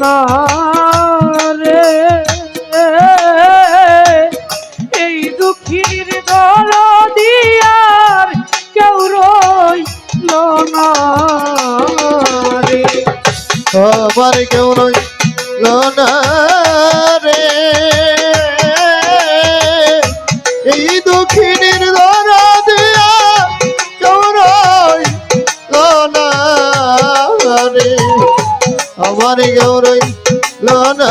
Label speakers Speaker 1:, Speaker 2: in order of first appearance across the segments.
Speaker 1: না রে
Speaker 2: এই
Speaker 1: দুঃখীর দল দিয়ার কেউ রইল না রে। কেউ রইল না
Speaker 2: তোমার গৌরই লোনা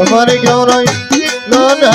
Speaker 2: আমার গৌরয় লোনা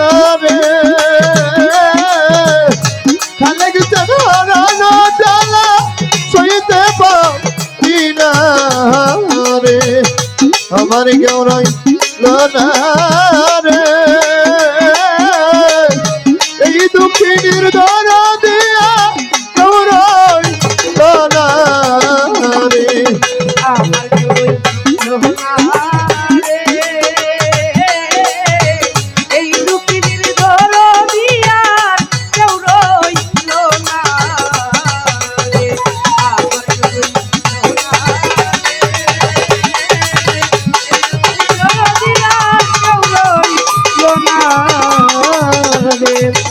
Speaker 1: আমার কেউ রইল
Speaker 2: live.